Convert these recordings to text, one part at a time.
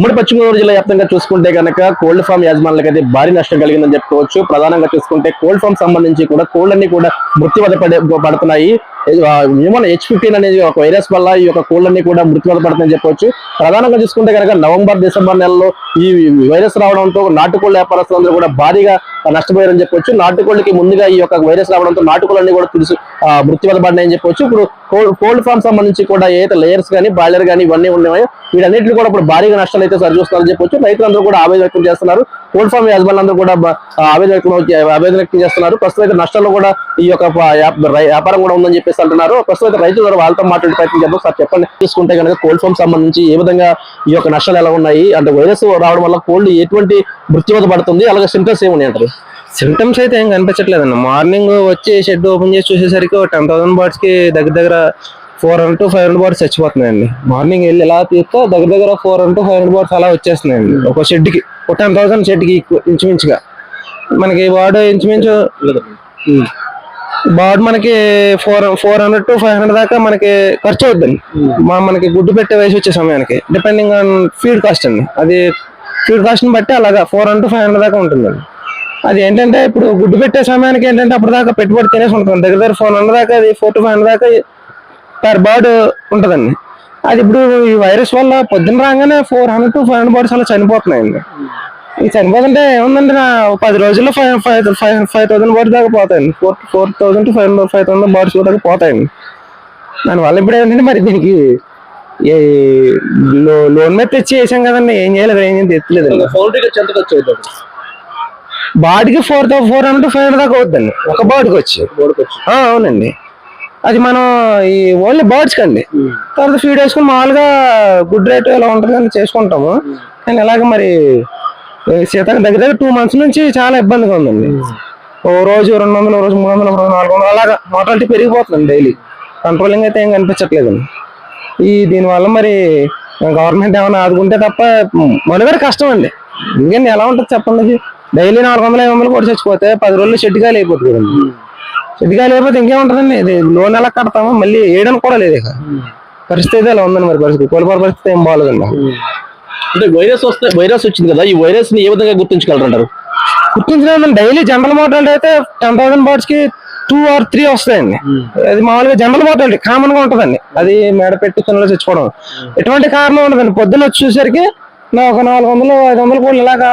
ఉమ్మడి పశ్చిమ గోదావరి జిల్లా వ్యాప్తంగా చూసుకుంటే కనుక కోల్డ్ ఫామ్ యాజమాన్లకు భారీ నష్టం కలిగిందని చెప్పుకోవచ్చు. ప్రధానంగా చూసుకుంటే కోల్డ్ ఫామ్ సంబంధించి కూడా కోళ్ళన్నీ కూడా మృత్యువద పడుతున్నాయి. హ్యూమన్ హెచ్ ఫిఫ్టీన్ అనేది ఒక వైరస్ వల్ల ఈ యొక్క కోళ్ళన్నీ కూడా మృతి పడుతుందని చెప్పవచ్చు ప్రధానంగా చూసుకుంటే కనుక నవంబర్ డిసెంబర్ నెలలో ఈ వైరస్ రావడంతో నాటుకోళ్ళ వ్యాపారస్తులందరూ కూడా భారీగా నష్టపోయారని చెప్పొచ్చు నాటుకోళ్ళకి ముందుగా ఈ యొక్క వైరస్ రావడంతో నాటుకోళ్ళన్నీ కూడా తెలుసు మృత్యువద పడినాయని చెప్పొచ్చు ఇప్పుడు కోల్డ్ ఫామ్ సంబంధించి కూడా ఏదైతే లేయర్స్ కానీ బాయిలర్ కానీ ఇవన్నీ ఉన్నాయో వీటన్నిటిని కూడా ఇప్పుడు భారీగా నష్టాలు అయితే సరిచూస్తున్నారని చెప్పొచ్చు. రైతులందరూ కూడా ఆవేదన వ్యక్తం చేస్తున్నారు. కోల్డ్ ఫామ్ యాజమాన్యందరూ కూడా ఆవేదన వ్యక్తం ఆవేదన వ్యక్తం చేస్తున్నారు. ప్రస్తుతం అయితే నష్టాల్లో కూడా ఈ యొక్క వ్యాపారం కూడా ఉందని చెప్పేసి అంటున్నారు. ప్రస్తుతం అయితే రైతులు వాళ్ళతో మాట్లాడే ప్రయత్నం చేద్దాం. సార్ చెప్పండి. చూసుకుంటే కనుక కోల్డ్ ఫామ్ సంబంధించి ఏ విధంగా ఈ యొక్క నష్టాలు ఎలా ఉన్నాయి? అంటే వైరస్ రావడం వల్ల కోల్డ్ ఎటువంటి మృత్యువత పడుతుంది? అలాగే సింటమ్స్ ఏమున్నాయి అంటారు? సిమ్టమ్స్ అయితే ఏం కనిపించట్లేదండి. మార్నింగ్ వచ్చి షెడ్ ఓపెన్ చేసి చూసేసరికి టెన్ థౌసండ్ బర్డ్స్కి దగ్గర దగ్గర four hundred to five hundred birds చచ్చిపోతున్నాయండి. Morning వెళ్ళి ఎలా తీస్తే దగ్గర దగ్గర four hundred to five hundred birds అలా వచ్చేస్తున్నాయండి. ఒక షెడ్కి ఒక టెన్ థౌసండ్ షెడ్కి ఈక్వ- ఇంచుమించుగా. మనకి బాడ్ ఇంచుమించు బాడ్ మనకి four four hundred to five hundred దాకా మనకి ఖర్చు అవుద్దండి. మా మనకి గుడ్డు పెట్టే వయసు వచ్చే సమయానికి డిపెండింగ్ ఆన్ ఫీడ్ కాస్ట్ అండి. అది ఫీడ్ కాస్ట్ని బట్టి అలాగా four hundred to five hundred దాకా ఉంటుందండి. అది ఏంటంటే ఇప్పుడు గుడ్డు పెట్టే సమయానికి ఏంటంటే అప్పుడు దాకా పెట్టుబడి తినేసి ఉంటుంది దగ్గర దగ్గర ఫోర్ హండ్రెడ్ దాకా అది ఫోర్ టు ఫైవ్ హండ్రెడ్ దాకా పర్ బర్డ్ ఉంటుందండి. అది ఇప్పుడు ఈ వైరస్ వల్ల పొద్దున్న రాగానే four hundred to five hundred birds అలా చనిపోతున్నాయండి. ఈ చనిపోతుంటే ఏముందండి నా పది రోజుల్లో five five five five thousand birds దాకా పోతాయండి. Four four thousand to five five thousand birds దాకా పోతాయండి. దానివల్ల ఇప్పుడు ఏంటంటే మరి దీనికి లోన్ మీద తెచ్చి వేసాం కదండి. ఏం చేయలేదు ఏం అవుతుంది బాడీకి four thou four hundred five hundred దాకా అవుతుందండి ఒక బాడీకి వచ్చి. అవునండి. అది మనం ఈ ఓన్లీ బర్డ్స్ కండి. తర్వాత ఫీడ్ వేసుకుని మామూలుగా గుడ్ రేట్ ఎలా ఉంటుంది అని చేసుకుంటాము. కానీ ఇలాగ మరి ఈ శీతాక దగ్గర దగ్గర టూ మంత్స్ నుంచి చాలా ఇబ్బందిగా ఉందండి. ఓ రోజు రెండు వందలు రోజు మూడు వందలు నాలుగు వందలు అలాగా మోటాలిటీ పెరిగిపోతుంది డైలీ కంట్రోలింగ్ అయితే ఏం కనిపించట్లేదండి. ఈ దీనివల్ల మరి గవర్నమెంట్ ఏమైనా ఆదుకుంటే తప్ప మనుగడ కష్టం అండి ఎందుకంటే ఎలా ఉంటుంది చెప్పండి. డైలీ నాలుగు వందలు ఐదు వందలు కూడా చచ్చిపోతే పది రోజులు షెడ్గా అయిపోతుంది కదండి. షెడ్గా అయిపోతే ఇంకేముంటుందండి? ఇది లోన్ ఎలా కడతామో మళ్ళీ వేయడానికి కూడా లేదు ఇక. పరిస్థితి ఎలా ఉందండి మరి పరిస్థితి? కోల్పోర్ పరిస్థితి ఏం బాగాలేదండి అంటే వైరస్ వస్తే వైరస్ వచ్చింది కదా ఈ వైరస్ని ఏ విధంగా గుర్తించగలరంటారు? గుర్తించిన డైలీ జనరల్ మోటాలిటీ అయితే టెన్ థౌసండ్ బర్డ్స్కి టూ ఆర్ త్రీ వస్తాయండి. అది మామూలుగా జనరల్ మోటాలిటీ కామన్గా ఉంటుందండి. అది మేడ పెట్టి తునలో చచ్చిపోవడం. ఎటువంటి కారణం ఉండదండి. పొద్దున్న వచ్చి చూసరికి నా ఒక నాలుగు వందలు ఐదు వందలు కూడా ఇలాగా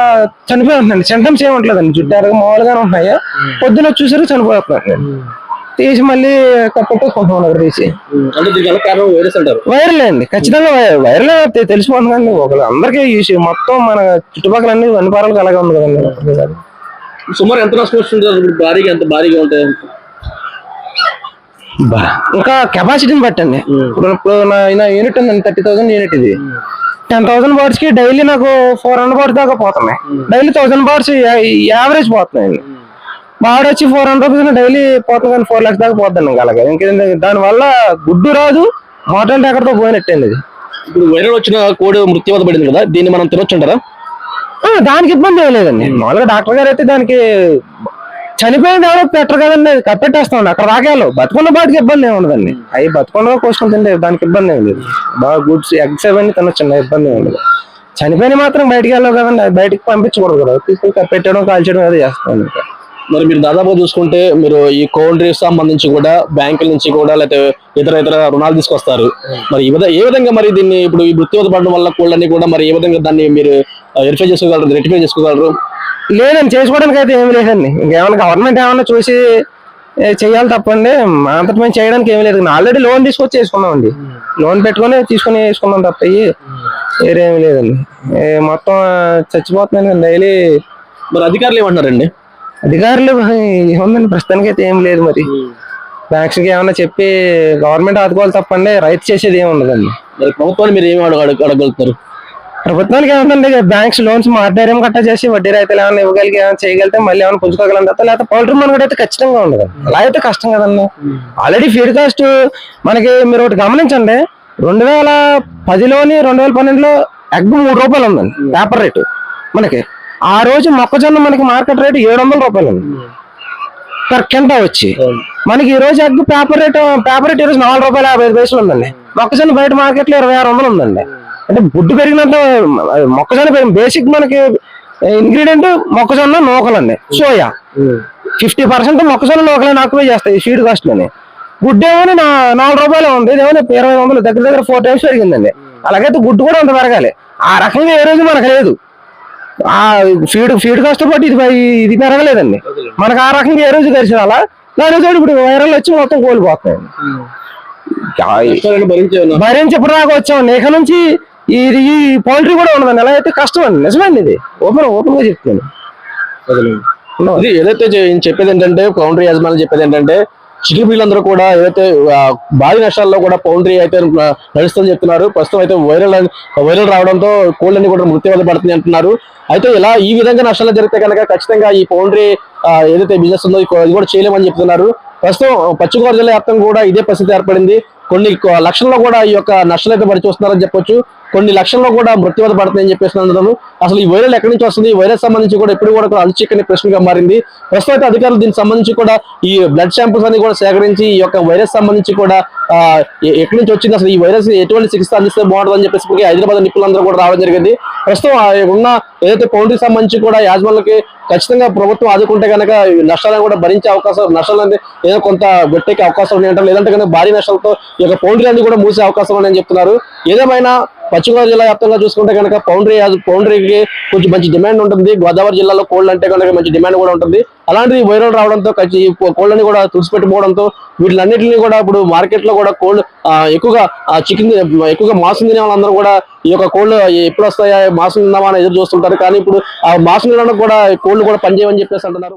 చనిపోయి ఉంటుందండి సింటమ్స్ ఏమి ఉంటుందండి జుట్టారుగా మామూలుగానే ఉంటున్నాయి. పొద్దున్న వచ్చి చూసరికి చనిపోతున్నాయి తీసి మళ్ళీ కప్పెట్టేసుకుంటున్నాం అక్కడ తీసి. వైరల్ అండి. ఖచ్చితంగా వైరల్ తెలిసిపోతుంది కండి ఒకళ్ళు అందరికీ విషయం మొత్తం మన చుట్టుపక్కల అన్ని అన్ని పారాలకు అలాగే ఉంది కదండి. సుమారు ఎంత నష్టం వస్తుంది? ఇప్పుడు భారీగా ఎంత భారీగా ఉంటాయి? ఇంకా కెపాసిటీని బట్టండి. ఇప్పుడు ఇప్పుడు నా యూనిట్ ఉందండి థర్టీ థౌసండ్ యూనిట్ ఇది. టెన్ థౌసండ్ బార్డ్స్కి డైలీ నాకు ఫోర్ హండ్రెడ్ బార్డ్స్ దాకా పోతున్నాయి. డైలీ థౌసండ్ బార్డ్స్ యావరేజ్ పోతున్నాయండి బాడ్ వచ్చి ఫోర్ హండ్రెడ్ రూపీస్ డైలీ పోతుంది కానీ ఫోర్ లాక్స్ దాకా పోతుంది ఇంకా అలాగే. ఇంకేంటి దానివల్ల గుడ్డు రాదు మోటార్ ఎక్కడితో పోయినట్టండి ఇది. ఇప్పుడు వైరల్ వచ్చిన కోడి మృత్యువత పడింది కదా దీన్ని మనం తినొచ్చు అంటారా ఆ, దానికి ఇబ్బంది ఏం లేదండి. మామూలుగా డాక్టర్ గారు అయితే దానికి చనిపోయిన ఎవరో పెట్టరు కదండి కప్పెట్టేస్తామండి. అక్కడ రాకేళ్ళు బతుకున్న బాటికి ఇబ్బంది ఏమి ఉండదండి. అవి బతుకున్న కోసుకొని తింటే దానికి ఇబ్బంది ఏమి లేదు. బాగా గుడ్స్ ఎగ్స్ అవన్నీ తినొచ్చండి ఇబ్బంది ఏమి ఉండదు. చనిపోయిన మాత్రం బయటికి వెళ్ళవు కదండి అది బయటికి పంపించకూడదు కదా. తీసుకుని కప్పెట్టడం కాల్చడం అది చేస్తాం మరి మీరు దాదాపు చూసుకుంటే మీరు ఈ కోల్డ్ డ్రింక్స్ సంబంధించి కూడా బ్యాంకుల నుంచి కూడా లేకపోతే ఇతర ఇతర రుణాలు తీసుకొస్తారు. మరి ఈ ఏ విధంగా మరి దీన్ని ఇప్పుడు ఈ మృత్యువత పడడం వల్ల కోల్డ్ అన్ని కూడా మరి ఏ విధంగా దాన్ని మీరు వెరిఫై చేసుకోగలరు రెటిఫై చేసుకోగలరు? లేదండి చేసుకోవడానికి అయితే ఏమి లేదండి. ఇంకేమైనా గవర్నమెంట్ ఏమైనా చూసి ఏ, చెయ్యాలి తప్పండి. అంతటి మేము చేయడానికి ఏమి లేదు. ఆల్రెడీ లోన్ తీసుకొచ్చి వేసుకున్నామండి లోన్ పెట్టుకొని తీసుకొని వేసుకున్నాం తప్ప ఇయ్యి వేరే ఏమి లేదండి. మొత్తం చచ్చిపోతున్నాను డైలీ. మరి అధికారులు ఏమంటున్నారండి? అధికారులు ఏముందండి? ప్రస్తుతానికి అయితే ఏం లేదు మరి. బ్యాంక్స్కి ఏమన్నా చెప్పి గవర్నమెంట్ ఆదుకోవాలి తప్పండి. రైతు చేసేది ఏమి ఉండదండి. ప్రభుత్వాన్ని మీరు ఏమి అడగ అడగ- అడగలుగుతారు ప్రభుత్వానికి ఏముందండి బ్యాంక్స్ లోన్స్ మాట్లాడేం కట్టా చేసి వడ్డీ రైతులు ఏమైనా ఇవ్వగలిగి ఏమైనా చేయగలిగితే మళ్ళీ ఏమైనా పుంజుకోగలం తప్ప లేకపోతే పౌల్ట్రీ మనకు అయితే ఖచ్చితంగా ఉండదు. అలా అయితే కష్టం కదండి. ఆల్రెడీ ఫీడ్ కాస్ట్ మనకి మీరు ఒకటి గమనించండి రెండు వేల పదిలోని రెండు వేల పన్నెండులో ఎగ్ మూడు రూపాయలు ఉందండి పేపర్ రేటు మనకి ఆ రోజు మొక్కజొన్న మనకి మార్కెట్ రేటు ఏడు వందల రూపాయలు ఉంది. పర్ కింటా వచ్చి. మనకి ఈ రోజు egg paper rate paper rate ఈ రోజు నాలుగు రూపాయల యాభై ఐదు పైసలు ఉందండి. మొక్కజొన్న బయట మార్కెట్లో ఇరవై ఆరు వందలు ఉందండి. అంటే గుడ్డు పెరిగినంత మొక్కజొన్న పెరిగి బేసిక్ మనకి ఇంగ్రీడియంట్ మొక్కజొన్న నూకలండి సోయా. ఫిఫ్టీ పర్సెంట్ మొక్కజొన్న నూకలని ఆక్యుపై చేస్తాయి ఫీడ్ కాస్ట్ అని గుడ్డు ఏమో నా నాలుగు రూపాయలు ఉంది ఇదేమో ఇరవై వందలు దగ్గర దగ్గర ఫోర్ టైమ్స్ పెరిగిందండి. అలాగైతే గుడ్డు కూడా అంత పెరగాలి. ఆ రకంగా ఏ రోజు మనకు లేదు. ఆ ఫీడ్ ఫీడ్ కాస్ట్ బట్టి ఇది ఇది పెరగలేదండి. మనకు ఆ రకంగా ఏ రోజు కలిసి అలా దాని తోడు ఇప్పుడు వైరల్ వచ్చి మొత్తం కోల్పోతాయి భరించే ఇప్పుడు దాకా వచ్చామండి. ఇక నుంచి ఇది ఈ పౌల్ట్రీ కూడా ఉండదండి ఎలా అయితే కష్టం అండి. నిజమండి ఇది. ఓపెన్ ఓపెన్గా చెప్తాను ఇది ఏదైతే చెప్పేది ఏంటంటే పౌండరీ యజమానులు చెప్పేది ఏంటంటే చికెన్ పిల్లలందరూ కూడా ఏదైతే భారీ నష్టాల్లో కూడా పౌండరీ అయితే నడుస్తుందని చెప్తున్నారు. ప్రస్తుతం అయితే వైరల్ వైరల్ రావడంతో కోళ్ళని కూడా మృత్యువాత పడుతుంది అంటున్నారు. అయితే ఇలా ఈ విధంగా నష్టాలు జరిగితే కనుక ఖచ్చితంగా ఈ పౌండరీ ఏదైతే బిజినెస్ ఉందో ఇది కూడా చేయలేమని చెప్తున్నారు. ప్రస్తుతం పశ్చిమ గోదావరి జిల్లా వ్యాప్తంగా కూడా ఇదే పరిస్థితి ఏర్పడింది. కొన్ని లక్షల్లో కూడా ఈ యొక్క నష్టం అయితే పడి చూస్తున్నారని చెప్పొచ్చు. కొన్ని లక్షల్లో కూడా మృత్యువాత పడుతుందని చెప్పేసి అసలు ఈ వైరల్ ఎక్కడి నుంచి వస్తుంది? ఈ వైరస్ సంబంధించి కూడా ఇప్పుడు కూడా ఒక ప్రశ్నగా మారింది. ప్రస్తుతం అయితే అధికారులు దీనికి సంబంధించి కూడా ఈ బ్లడ్ శాంపుల్స్ అన్ని కూడా సేకరించి ఈ యొక్క వైరస్ సంబంధించి కూడా ఎక్కడి నుంచి వచ్చింది? అసలు ఈ వైరస్ ఎటువంటి చికిత్స అందిస్తే బాగుంటుందని చెప్పేసి హైదరాబాద్ నిపుణులందరూ కూడా రావడం జరిగింది. ప్రస్తుతం ఉన్న ఏదైతే పౌండరీ సంబంధించి కూడా యాజమాన్లకి ఖచ్చితంగా ప్రభుత్వం ఆదుకుంటే కనుక నష్టాలను కూడా భరించే అవకాశం నష్టాలు అనేది ఏదో కొంత గట్టెక్కే అవకాశం ఉన్నాయంటారు. లేదంటే కనుక భారీ నష్టాలతో ఈ యొక్క పౌండ్రీ అన్ని కూడా మూసే అవకాశం ఉన్నాయని చెప్తున్నారు. ఏదేమైనా పశ్చిమగోదావరి జిల్లా వ్యాప్తంగా చూసుకుంటే కనుక పౌండరీ పౌండరీకి కొంచెం మంచి డిమాండ్ ఉంటుంది. గోదావరి జిల్లాలో కోళ్ళు అంటే కనుక మంచి డిమాండ్ కూడా ఉంటుంది. అలాంటిది వైరల్ రావడంతో ఖచ్చి- ఈ కోళ్ళని కూడా తుడిచిపెట్టుకోవడంతో వీటిలన్నింటినీ కూడా ఇప్పుడు మార్కెట్లో కూడా కోళ్ళు ఆ, ఎక్కువగా చికెన్ ఎక్కువగా మాంసం తినే వాళ్ళందరూ కూడా ఈ యొక్క కోళ్ళు ఎప్పుడు వస్తాయా మాంసం తిందామా ఎదురు చూస్తుంటారు. కానీ ఇప్పుడు ఆ మాంసం తినడానికి కూడా కోళ్ళు కూడా పనిచేయమని చెప్పేసి అంటున్నారు.